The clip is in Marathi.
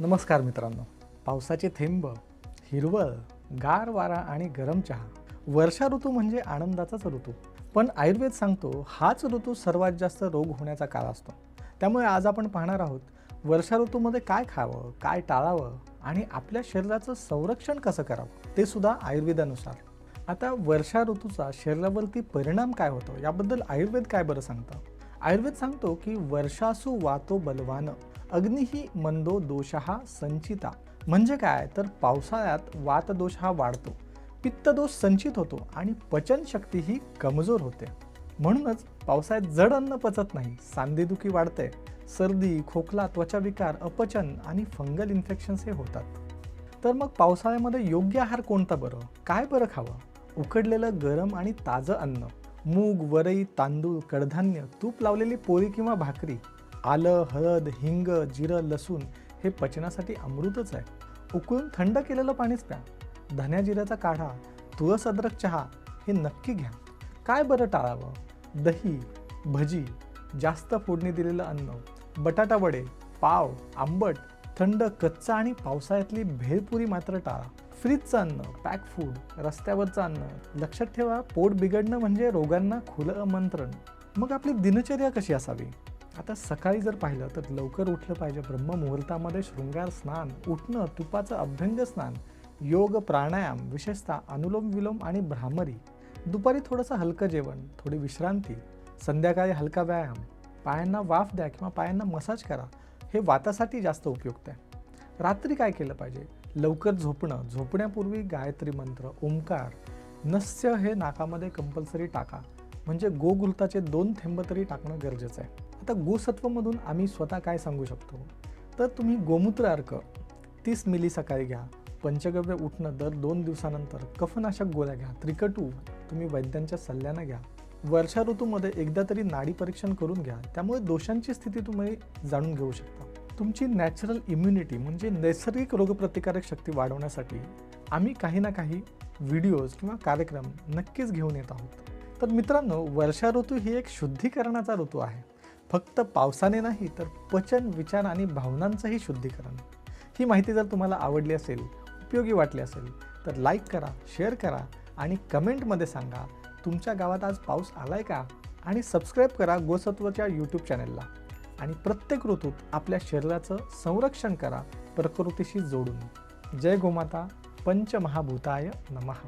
नमस्कार मित्रांनो. पावसाचे थेंब हिरवळ गार वारा आणि गरम चहा. वर्षा ऋतू म्हणजे आनंदाचाच ऋतू. पण आयुर्वेद सांगतो हाच ऋतू सर्वात जास्त रोग होण्याचा काळ असतो. त्यामुळे आज आपण पाहणार आहोत वर्षा ऋतूमध्ये काय खावं काय टाळावं आणि आपल्या शरीराचं संरक्षण कसं करावं ते सुद्धा आयुर्वेदानुसार. आता वर्षा ऋतूचा शरीरावरती परिणाम काय होतो याबद्दल आयुर्वेद काय बरं सांगतं? आयुर्वेद सांगतो की वर्षासु वातो बलवानं. अग्निही मंदो दोषहा संचिता. म्हणजे काय? तर पावसाळ्यात वातदोष हा वाढतो. पित्तदोष संचित होतो आणि पचनशक्ती ही कमजोर होते. म्हणूनच पावसाळ्यात जड अन्न पचत नाही सांधेदुखी वाढते सर्दी खोकला त्वचाविकार अपचन आणि फंगल इन्फेक्शन्स हे होतात. तर मग पावसाळ्यामध्ये योग्य आहार कोणता बरं? काय बरं खावं? उकडलेलं गरम आणि ताजं अन्न मूग वरई तांदूळ कडधान्य तूप लावलेली पोळी किंवा भाकरी आलं हळद हिंग जिरं लसूण हे पचनासाठी अमृतच आहे. उकळून थंड केलेलं पाणीच प्या. धन्या जिऱ्याचा काढा तुळस अद्रक चहा हे नक्की घ्या. काय बरं टाळावं? दही भजी जास्त फोडणी दिलेलं अन्न बटाटा वडे पाव आंबट थंड कच्चा आणि पावसाळ्यातली भेळपुरी मात्र टाळा. फ्रीजचं अन्न पॅक फूड रस्त्यावरचं अन्न लक्षात ठेवा पोट बिघडणं म्हणजे रोगांना खुलं आमंत्रण. मग आपली दिनचर्या कशी असावी? आता सकाळी जर पाहिलं तर लवकर उठलं पाहिजे ब्रह्ममुहूर्तामध्ये शृंगार स्नान उठणं तुपाचं अभ्यंग स्नान योग प्राणायाम विशेषतः अनुलोम विलोम आणि भ्रामरी. दुपारी थोडंसं हलकं जेवण थोडी विश्रांती संध्याकाळी हलका व्यायाम पायांना वाफ द्या किंवा पायांना मसाज करा हे वातासाठी जास्त उपयुक्त आहे. रात्री काय केलं पाहिजे? लवकर झोपणं झोपण्यापूर्वी गायत्री मंत्र ओंकार नस्य हे नाकामध्ये कंपल्सरी टाका. म्हणजे गोगुलताचे दोन थेंब तरी टाकणं गरजेचं आहे. आता गोसत्वमधून आम्ही स्वतः काय सांगू शकतो? तर तुम्ही गोमूत्र अर्क तीस मिली सकाळी घ्या पंचगव्य उठणं दर दोन दिवसानंतर कफनाशक गोळ्या घ्या त्रिकटू तुम्ही वैद्यांच्या सल्ल्यानं घ्या. वर्षा ऋतूमध्ये एकदा तरी नाडी परीक्षण करून घ्या त्यामुळे दोषांची स्थिती तुम्ही जाणून घेऊ शकता. तुमची नॅचरल इम्युनिटी म्हणजे नैसर्गिक रोगप्रतिकारक शक्ती वाढवण्यासाठी आम्ही काही ना काही व्हिडिओज किंवा कार्यक्रम नक्कीच घेऊन येत आहोत. तर मित्रांनो वर्षा ऋतू ही एक शुद्धीकरणाचा ऋतू आहे. फक्त पावसाने नाही तर पचन विचार आणि भावनांचंही शुद्धीकरण. ही माहिती जर तुम्हाला आवडली असेल उपयोगी वाटली असेल तर लाईक करा शेअर करा आणि कमेंटमध्ये सांगा तुमच्या गावात आज पाऊस आलाय का? आणि सबस्क्राईब करा गोसत्वच्या यूट्यूब चॅनलला आणि प्रत्येक ऋतूत आपल्या शरीराचं संरक्षण करा प्रकृतीशी जोडून. जय गोमाता पंचमहाभूताय नमः.